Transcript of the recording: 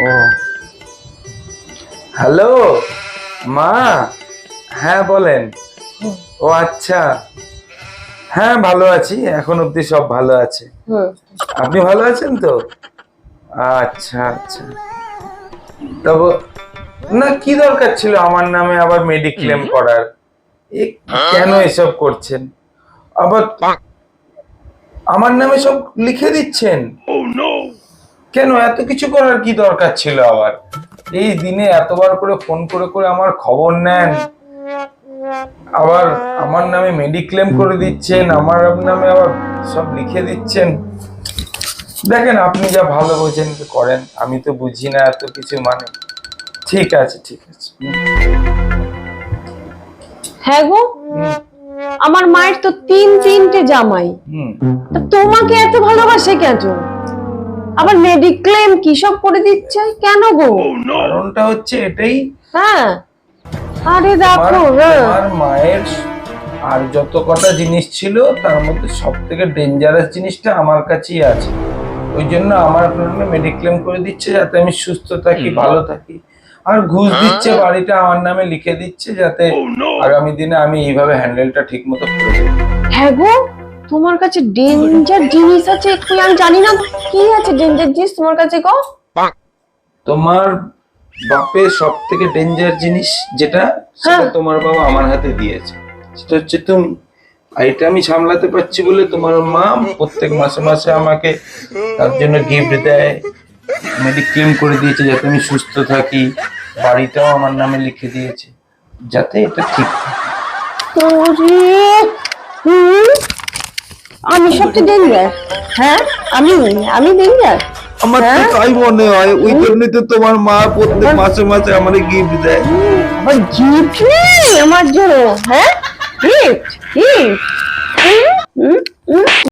ও। Hello মা? হ্যাঁ বলেন। ও আচ্ছা। হ্যাঁ ভালো আছি। এখন অবধি সব ভালো আছে। আপনি ভালো আছেন তো? আচ্ছা আচ্ছা। তবে না কি দরকার ছিল? আমার নামে আবার মেডিক্লেম করার। এ কেন এসব করছেন? আবার আমার নামে সব লিখে দিচ্ছেন? কেন? এত কিছু করার কি দরকার ছিল আবার? এই দিনে এতবার করে ফোন করে করে আমার খবর নেন। আবার আমার নামে মেডিক্লেম করে দিচ্ছেন আমার নামে আবার সব লিখে দিচ্ছেন। দেখেন আপনি যা ভালো বোঝেন করেন আমি তো বুঝি না এত কিছু মানে। ঠিক আছে ঠিক আছে। হ্যাঁ গো আমার মায়ের তো তিন তিনটে জামাই। তোমাকে এত ভালোবাসে কেন? আবার মেডিক্লেম কি সব করে দিচ্ছে? কেন গো? কারণটা হচ্ছে এটাই। হ্যাঁ। আরে দেখো হ্যাঁ। আমার মায়ের আর যত কটা জিনিস ছিল তার মধ্যে সব থেকে ডেঞ্জারাস জিনিসটা আমার কাছেই আছে। ওই জন্য আমার কারণে মেডিক্লেম করে দিচ্ছে যাতে আমি সুস্থ থাকি ভালো থাকি। আর ঘুষ দিচ্ছে বাড়িটা আমার নামে লিখে দিচ্ছে যাতে আগামী দিনে আমি এইভাবে হ্যান্ডেলটা ঠিক মতো করে দেবো হ্যাঁ গো তোমার কাছে ডেঞ্জার জিনিস আছে তুই আমি জানি না কি আছে ডেঞ্জার জিনিস তোমার কাছে গো? তোমার বাপের সব থেকে ডেঞ্জার জিনিস যেটা সেটা হ্যাঁ। তোমার বাবা আমার হাতে দিয়েছে। সেটা হচ্ছে তুমি আর এটা আমি সামলাতে পারছি বলে তোমার মা প্রত্যেক মাসে মাসে আমাকে তার জন্য গিফট দেয়। মেডিক্লেম করে দিয়েছে যাতে আমি সুস্থ থাকি। বাড়িটাও আমার নামে লিখে দিয়েছে। যাতে এটা ঠিক থাকে। আমি সবচেয়ে ডেঞ্জার হ্যাঁ? আমি আমি ডেঞ্জার আমার তো হ্যাঁ? তাই মনে হয় ওই জন্যই তো তোমার মা প্রত্যেক মাসে মাসে আমার গিফট দেয়। আবার গিফট নেই আমার জন্য হ্যাঁ? Gift gift